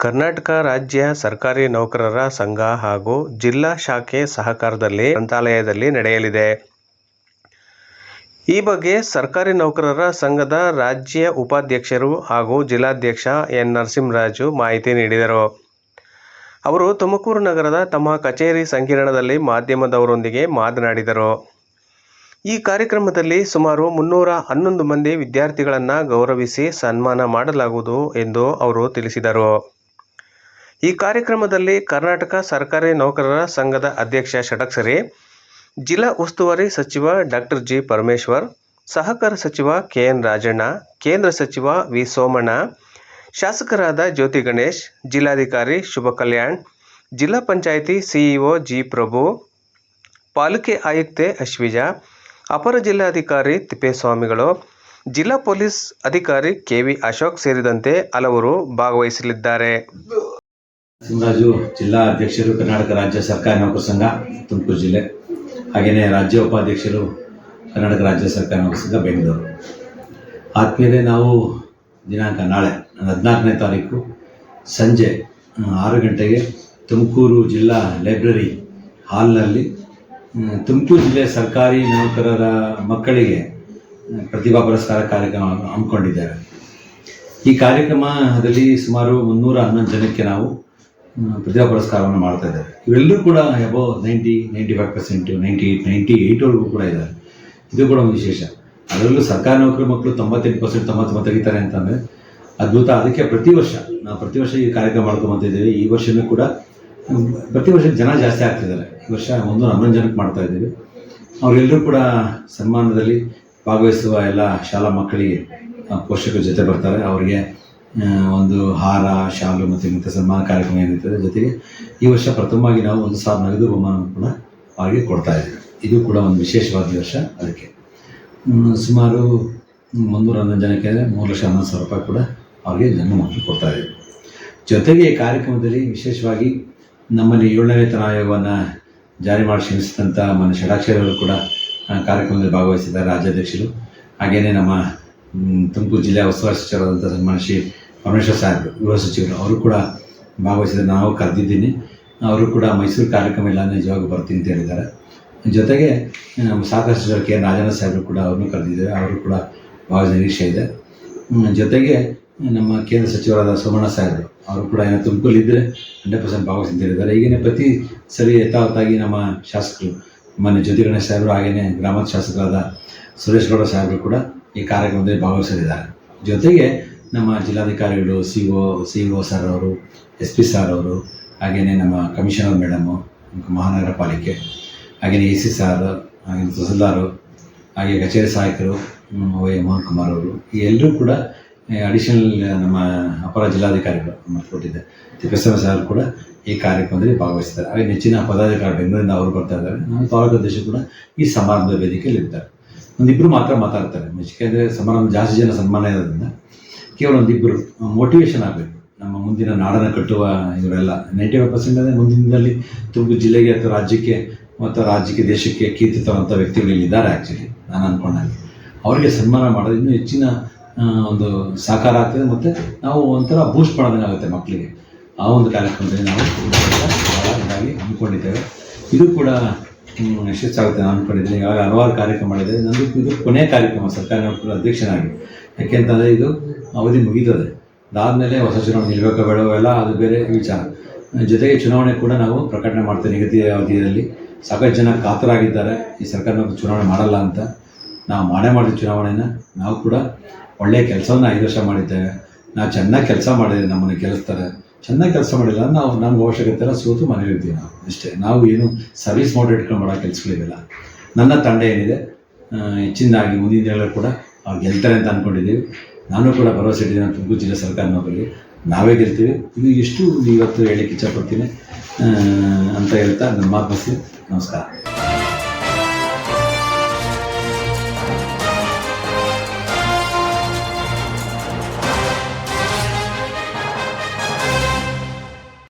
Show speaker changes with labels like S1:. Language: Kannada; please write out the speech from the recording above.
S1: ಕರ್ನಾಟಕ ರಾಜ್ಯ ಸರ್ಕಾರಿ ನೌಕರರ ಸಂಘ ಹಾಗೂ ಜಿಲ್ಲಾ ಶಾಖೆ ಸಹಕಾರದಲ್ಲಿ ಗ್ರಂಥಾಲಯದಲ್ಲಿ ನಡೆಯಲಿದೆ. ಈ ಬಗ್ಗೆ ಸರ್ಕಾರಿ ನೌಕರರ ಸಂಘದ ರಾಜ್ಯ ಉಪಾಧ್ಯಕ್ಷರು ಹಾಗೂ ಜಿಲ್ಲಾಧ್ಯಕ್ಷ ಎನ್. ನರಸಿಂಹರಾಜು ಮಾಹಿತಿ ನೀಡಿದರು. ಅವರು ತುಮಕೂರು ನಗರದ ತಮ್ಮ ಕಚೇರಿ ಸಂಕೀರ್ಣದಲ್ಲಿ ಮಾಧ್ಯಮದವರೊಂದಿಗೆ ಮಾತನಾಡಿದರು. ಈ ಕಾರ್ಯಕ್ರಮದಲ್ಲಿ ಸುಮಾರು ಮುನ್ನೂರ ಹನ್ನೊಂದು ಮಂದಿ ವಿದ್ಯಾರ್ಥಿಗಳನ್ನು ಗೌರವಿಸಿ ಸನ್ಮಾನ ಮಾಡಲಾಗುವುದು ಎಂದು ಅವರು ತಿಳಿಸಿದರು. ಈ ಕಾರ್ಯಕ್ರಮದಲ್ಲಿ ಕರ್ನಾಟಕ ಸರ್ಕಾರಿ ನೌಕರರ ಸಂಘದ ಅಧ್ಯಕ್ಷ ಷಡಕ್ಷರಿ, ಜಿಲ್ಲಾ ಉಸ್ತುವಾರಿ ಸಚಿವ ಡಾಕ್ಟರ್ ಜಿ. ಪರಮೇಶ್ವರ್, ಸಹಕಾರ ಸಚಿವ ಕೆ. ಎನ್. ರಾಜಣ್ಣ, ಕೇಂದ್ರ ಸಚಿವ ವಿ. ಸೋಮಣ್ಣ, ಶಾಸಕರಾದ ಜ್ಯೋತಿ ಗಣೇಶ್, ಜಿಲ್ಲಾಧಿಕಾರಿ ಶುಭಕಲ್ಯಾಣ್, ಜಿಲ್ಲಾ ಪಂಚಾಯಿತಿ ಸಿಇಒ ಜಿ. ಪ್ರಭು, ಪಾಲಿಕೆ ಆಯುಕ್ತೆ ಅಶ್ವಿಜಾ, ಅಪರ ಜಿಲ್ಲಾಧಿಕಾರಿ ತಿಪ್ಪೇಸ್ವಾಮಿಗಳು, ಜಿಲ್ಲಾ ಪೊಲೀಸ್ ಅಧಿಕಾರಿ ಕೆ. ವಿ. ಅಶೋಕ್ ಸೇರಿದಂತೆ ಹಲವರು ಭಾಗವಹಿಸಲಿದ್ದಾರೆ.
S2: ನರಸಿಂಹರಾಜು ಜಿಲ್ಲಾ ಅಧ್ಯಕ್ಷರು ಕರ್ನಾಟಕ ರಾಜ್ಯ ಸರ್ಕಾರಿ ನೌಕರ ಸಂಘ, ತುಮಕೂರು ಜಿಲ್ಲೆ. ಹಾಗೆಯೇ ರಾಜ್ಯ ಉಪಾಧ್ಯಕ್ಷರು ಕರ್ನಾಟಕ ರಾಜ್ಯ ಸರ್ಕಾರಿ ನೌಕರ ಸಂಘ, ಬೆಂಗಳೂರು. ಆದಮೇಲೆ ನಾವು ದಿನಾಂಕ ನಾಳೆ, ಹದಿನಾಲ್ಕನೇ ತಾರೀಕು ಸಂಜೆ ಆರು ಗಂಟೆಗೆ ತುಮಕೂರು ಜಿಲ್ಲಾ ಲೈಬ್ರರಿ ಹಾಲ್ನಲ್ಲಿ ತುಮಕೂರು ಜಿಲ್ಲೆ ಸರ್ಕಾರಿ ನೌಕರರ ಮಕ್ಕಳಿಗೆ ಪ್ರತಿಭಾ ಪುರಸ್ಕಾರ ಕಾರ್ಯಕ್ರಮ ಹಮ್ಮಿಕೊಂಡಿದ್ದೇವೆ ಈ ಕಾರ್ಯಕ್ರಮದಲ್ಲಿ ಸುಮಾರು ಮುನ್ನೂರ ಹನ್ನೊಂದು ಜನಕ್ಕೆ ನಾವು ಪ್ರತಿಭಾ ಪುರಸ್ಕಾರವನ್ನು ಮಾಡ್ತಾ ಇದ್ದಾರೆ. ಇವೆಲ್ಲರೂ ಕೂಡ above ninety ninety five percent ninety eight ninety ಏಯ್ಟ್ವರೆಗೂ ಕೂಡ ಇದ್ದಾರೆ ಇದು ಕೂಡ ಒಂದು ವಿಶೇಷ. ಅದರಲ್ಲೂ ಸರ್ಕಾರಿ ನೌಕರಿ ಮಕ್ಕಳು ತೊಂಬತ್ತೆಂಟು ಪರ್ಸೆಂಟ್ ತೊಂಬತ್ತೊಂಬತ್ತು ತೆಗಿತಾರೆ ಅಂತಂದರೆ ಅದ್ಭುತ. ಅದಕ್ಕೆ ಪ್ರತಿ ವರ್ಷ, ನಾವು ಪ್ರತಿ ವರ್ಷ ಈ ಕಾರ್ಯಕ್ರಮ ಮಾಡ್ಕೊಂಬಂತಿದ್ದೀವಿ ಈ ವರ್ಷವೂ ಕೂಡ ಪ್ರತಿ ವರ್ಷ ಜನ ಜಾಸ್ತಿ ಆಗ್ತಿದ್ದಾರೆ. ಈ ವರ್ಷ ಒಂದು ಮನೋರಂಜನಕ್ಕೆ ಮಾಡ್ತಾ ಇದ್ದೀವಿ. ಅವರೆಲ್ಲರೂ ಕೂಡ ಸನ್ಮಾನದಲ್ಲಿ ಭಾಗವಹಿಸುವ ಎಲ್ಲ ಶಾಲಾ ಮಕ್ಕಳಿಗೆ ಪೋಷಕರ ಜೊತೆ ಬರ್ತಾರೆ. ಅವರಿಗೆ ಒಂದು ಹಾರ, ಶಾಲು ಮತ್ತು ಇಂಥ ಸನ್ಮಾನ ಕಾರ್ಯಕ್ರಮ ಏನಿರ್ತದೆ, ಜೊತೆಗೆ ಈ ವರ್ಷ ಪ್ರಥಮವಾಗಿ ನಾವು ಒಂದು ಸಾವಿರ ನಗದು ಬಹುಮಾನ ಕೂಡ ಅವರಿಗೆ ಕೊಡ್ತಾ ಇದ್ದೀವಿ. ಇದು ಕೂಡ ಒಂದು ವಿಶೇಷವಾದ ವರ್ಷ ಅದಕ್ಕೆ. ಸುಮಾರು ಮುನ್ನೂರ ಹನ್ನೊಂದು ಜನಕ್ಕೆ ಮೂರು ಲಕ್ಷ ಹನ್ನೊಂದು ಸಾವಿರ ರೂಪಾಯಿ ಕೂಡ ಅವರಿಗೆ ಜನ್ಮ ಮಕ್ಕಳು ಕೊಡ್ತಾ ಇದ್ದೀವಿ. ಜೊತೆಗೆ ಈ ಕಾರ್ಯಕ್ರಮದಲ್ಲಿ ವಿಶೇಷವಾಗಿ ನಮ್ಮಲ್ಲಿ ಏಳನೇ ವೇತನ ಆಯೋಗವನ್ನು ಜಾರಿ ಮಾಡಿ ಶ್ರಮಿಸಿದಂಥ ಮನೆ ಷಡಾಕ್ಷರವರು ಕೂಡ ಕಾರ್ಯಕ್ರಮದಲ್ಲಿ ಭಾಗವಹಿಸಿದ್ದಾರೆ ರಾಜ್ಯಾಧ್ಯಕ್ಷರು. ಹಾಗೆಯೇ ನಮ್ಮ ತುಮಕೂರು ಜಿಲ್ಲೆಯ ಉಸ್ತುವಾರಿ ಸಚಿವರಾದಂಥ ಸನ್ಮಾನ ಶ್ರೀ ಪರಮೇಶ್ವರ್ ಸಾಹೇಬರು, ಗೃಹ ಸಚಿವರು, ಅವರು ಕೂಡ ಭಾಗವಹಿಸಿದ್ದಾರೆ ನಾವು ಕರೆದಿದ್ದೀನಿ. ಅವರು ಕೂಡ ಮೈಸೂರು ಕಾರ್ಯಕ್ರಮ ಇಲ್ಲ ನಿಜವಾಗಿ ಬರ್ತೀನಿ ಅಂತ ಹೇಳಿದ್ದಾರೆ. ಜೊತೆಗೆ ಸಚಿವರು ಕೆ ಎನ್ ರಾಜಣ್ಣ ಸಾಹೇಬರು ಕೂಡ ಅವ್ರನ್ನೂ ಕರೆದಿದ್ದೇವೆ ಅವರು ಕೂಡ ಭಾಳ ನಿರೀಕ್ಷೆ ಇದೆ. ಜೊತೆಗೆ, ನಮ್ಮ ಕೇಂದ್ರ ಸಚಿವರಾದ ಸೋಮಣ್ಣ ಸಾಹೇಬರು, ಅವರು ಕೂಡ ಏನೋ ತುಮಕೂರಿದ್ದರೆ ಹಂಡ್ರೆಡ್ ಪರ್ಸೆಂಟ್ ಭಾಗವಹಿಸಿ ಹೇಳಿದ್ದಾರೆ. ಈಗಿನ ಪ್ರತಿ ಸರಿ ಯಥಾವತ್ತಾಗಿ ನಮ್ಮ ಶಾಸಕರು ಮೊನ್ನೆ ಜ್ಯೋತಿ ಗಣೇಶ್ ಸಾಹೇಬರು ಹಾಗೆಯೇ ಗ್ರಾಮದ ಶಾಸಕರಾದ ಸುರೇಶ್ ಗೌಡ ಸಾಹೇಬರು ಕೂಡ ಈ ಕಾರ್ಯಕ್ರಮದಲ್ಲಿ ಭಾಗವಹಿಸಲಿದ್ದಾರೆ. ಜೊತೆಗೆ ನಮ್ಮ ಜಿಲ್ಲಾಧಿಕಾರಿಗಳು C O C O sir ಅವರು ಎಸ್ ಪಿ ಸರ್ ಅವರು ಹಾಗೆಯೇ ನಮ್ಮ ಕಮಿಷನರ್ ಮೇಡಮು ಮಹಾನಗರ ಪಾಲಿಕೆ ಹಾಗೆಯೇ ಎ ಸಿ ಸಾರ್ ಹಾಗೆ ತಹಸೀಲ್ದಾರು, ಹಾಗೆ ಕಚೇರಿ ಸಹಾಯಕರು, ವೈ ಮೋಹನ್ ಕುಮಾರ್ ಅವರು, ಈ ಎಲ್ಲರೂ ಕೂಡ ಅಡಿಷನಲ್ ನಮ್ಮ ಅಪರ ಜಿಲ್ಲಾಧಿಕಾರಿಗಳು ಕೊಟ್ಟಿದ್ದೆ ತಿಪ್ಪೇಸ್ವಾಮಿ ಸರ್ ಕೂಡ ಈ ಕಾರ್ಯಕ್ರಮದಲ್ಲಿ ಭಾಗವಹಿಸ್ತಾರೆ ಹಾಗೆ ನೆಚ್ಚಿನ ಪದಾಧಿಕಾರಿ ಬೆಂಗಳೂರಿಂದ ಅವರು ಬರ್ತಾ ಇದ್ದಾರೆ. ನಮ್ಮ ತಾಲೂಕು ಅಧ್ಯಕ್ಷರು ಕೂಡ ಈ ಸಮಾರಂಭದ ವೇದಿಕೆಯಲ್ಲಿ ಇರ್ತಾರೆ ಒಂದಿಬ್ಬರು ಮಾತ್ರ ಮಾತಾಡ್ತಾರೆ. ಯಾಕೆಂದರೆ ಸಮಾರಂಭ ಜಾಸ್ತಿ ಜನ ಸನ್ಮಾನ ಇರೋದ್ರಿಂದ. ಕೇವಲ ಒಂದಿಬ್ಬರು ಮೋಟಿವೇಶನ್ ಆಗಬೇಕು. ನಮ್ಮ ಮುಂದಿನ ನಾಡನ್ನು ಕಟ್ಟುವ ಇವರೆಲ್ಲ. ನೈಂಟಿ ಫೈವ್ ಪರ್ಸೆಂಟ್ ಅಂದರೆ ದಿನದಲ್ಲಿ ತುಮಕೂರು ಜಿಲ್ಲೆಗೆ ಅಥವಾ ರಾಜ್ಯಕ್ಕೆ ಮತ್ತು ರಾಜ್ಯಕ್ಕೆ, ದೇಶಕ್ಕೆ ಕೀರ್ತಿ ತರುವಂಥ ವ್ಯಕ್ತಿಗಳು ಇಲ್ಲಿ ಇದ್ದಾರೆ ಆ್ಯಕ್ಚುಲಿ ನಾನು ಅಂದ್ಕೊಂಡಾಗೆ ಅವರಿಗೆ ಸನ್ಮಾನ ಮಾಡೋದು ಇನ್ನೂ ಹೆಚ್ಚಿನ ಒಂದು ಸಾಕಾರ ಆಗ್ತದೆ ಮತ್ತು ನಾವು ಒಂಥರ ಬೂಸ್ಟ್ ಮಾಡೋದಂಗೆ ಆಗುತ್ತೆ ಮಕ್ಕಳಿಗೆ ಆ ಒಂದು ಕಾರ್ಯಕ್ರಮದಲ್ಲಿ ನಾವು ಹಮ್ಮಿಕೊಂಡಿದ್ದೇವೆ. ಇದು ಕೂಡ ಯಶಸ್ಸಾಗುತ್ತೆ ನಾನು ಅನ್ಕೊಂಡಿದ್ದೀನಿ ಈಗಾಗ ಹಲವಾರು ಕಾರ್ಯಕ್ರಮ ಮಾಡಿದೆ. ನಂದು ಇದು ಕೊನೆಯ ಕಾರ್ಯಕ್ರಮ, ಸರ್ಕಾರಿ ನೌಕರರ ಅಧ್ಯಕ್ಷನಾಗಿ. ಯಾಕೆಂತಂದರೆ ಇದು ಅವಧಿ ಮುಗೀತದೆ ಅದಾದಮೇಲೆ ಹೊಸ ಚುನಾವಣೆ ನಿಲ್ಲಬೇಕೋ ಬೇಡವೋ ಎಲ್ಲ, ಅದು ಬೇರೆ ವಿಚಾರ. ಜೊತೆಗೆ ಚುನಾವಣೆ ಕೂಡ ನಾವು ಪ್ರಕಟಣೆ ಮಾಡ್ತೇವೆ ನಿಗದಿತ ಅವಧಿಯಲ್ಲಿ. ಸಾಕಷ್ಟು ಜನ ಕಾತರಾಗಿದ್ದಾರೆ. ಈ ಸರ್ಕಾರ ಚುನಾವಣೆ ಮಾಡಲ್ಲ ಅಂತ. ನಾವು ಮಾಡೇ ಮಾಡಿದ ಚುನಾವಣೆನ ನಾವು ಕೂಡ ಒಳ್ಳೆಯ ಕೆಲಸವನ್ನು ಐದು ವರ್ಷ ಮಾಡಿದ್ದೇವೆ. ನಾವು ಚೆನ್ನಾಗಿ ಕೆಲಸ ಮಾಡಿದ್ರೆ ನಮ್ಮನ್ನು ಗೆಲ್ಲಿಸ್ತಾರೆ. ಚೆನ್ನಾಗಿ ಕೆಲಸ ಮಾಡಿಲ್ಲ. ನಾವು, ನಮ್ಗೆ ಅವಶ್ಯಕತೆ ಎಲ್ಲ ಸೋತು ಮನೇಲಿರ್ತೀವಿ ನಾವು. ಅಷ್ಟೇ. ನಾವು ಏನು ಸರ್ವಿಸ್ ಮಾಡಿ ಇಟ್ಕೊಂಡು ಮಾಡೋ ಕೆಲಸಗಳಿವೆಲ್ಲ ನನ್ನ ತಂಡ ಏನಿದೆ ಹೆಚ್ಚಿನದಾಗಿ ಮುಂದಿನ ದಿನಗಳು ಕೂಡ ಅವ್ರು ಗೆಲ್ತಾರೆ ಅಂತ ಅಂದ್ಕೊಂಡಿದ್ದೀವಿ ನಾನು ಕೂಡ ಭರವಸೆ ಇಟ್ಟಿದ್ದೀನಿ ನಾನು ತುಮಕೂರು ಜಿಲ್ಲೆ ಸರ್ಕಾರ ನಾವೇ ಗೆಲ್ತೀವಿ. ಇದು ಎಷ್ಟು ಇವತ್ತು ಹೇಳಿಕ್ಕೆ ಇಚ್ಛಪಡ್ತೀನಿ ಅಂತ ಹೇಳ್ತಾ ನನ್ನ ಮಾತು. ನಮಸ್ಕಾರ.